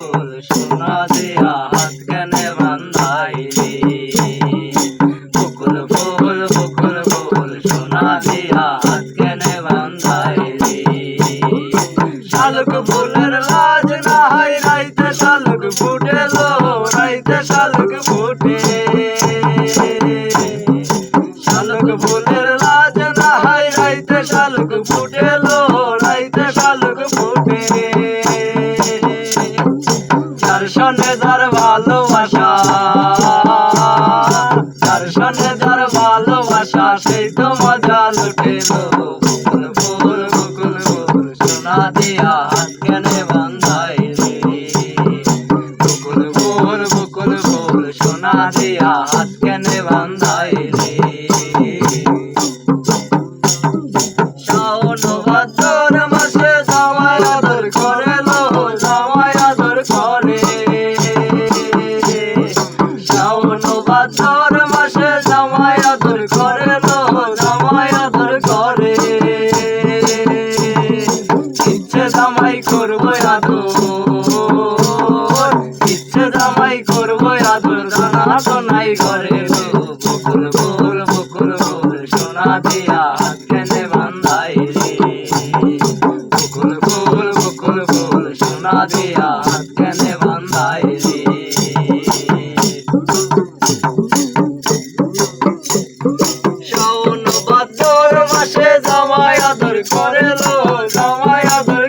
সোনা দিয়া হাত কেনে বান্ধাইলি? ফুল, বকুল ফুল সোনা দিয়া হাত কেনে বান্ধাইলি? শালুক ফুলের লাজ না হয় যার সনে যার ভালোবাসা যার সনে যার ভালোবাসা, সেই তো মজা লুটে বকুল ফুল বকুল সোনা দিয়া কেনে বান্ধাই বকুল ফুল বকুল ফুল সোনা দিয়া হাত কেনে করে। ভাদর মাসে জামাই আদর করে জামাই আদর করে। ইচ্ছে জামাই করব আদর, ইচ্ছে জামাই করব আদর জানা তো নাই ঘরে বকুল বকুল বকুল বকুল সোনা দিয়া কেনে বান্ধাই বকুল বকুল বকুল বকুল সোনা দিয়া করে রোজ আমায় আদর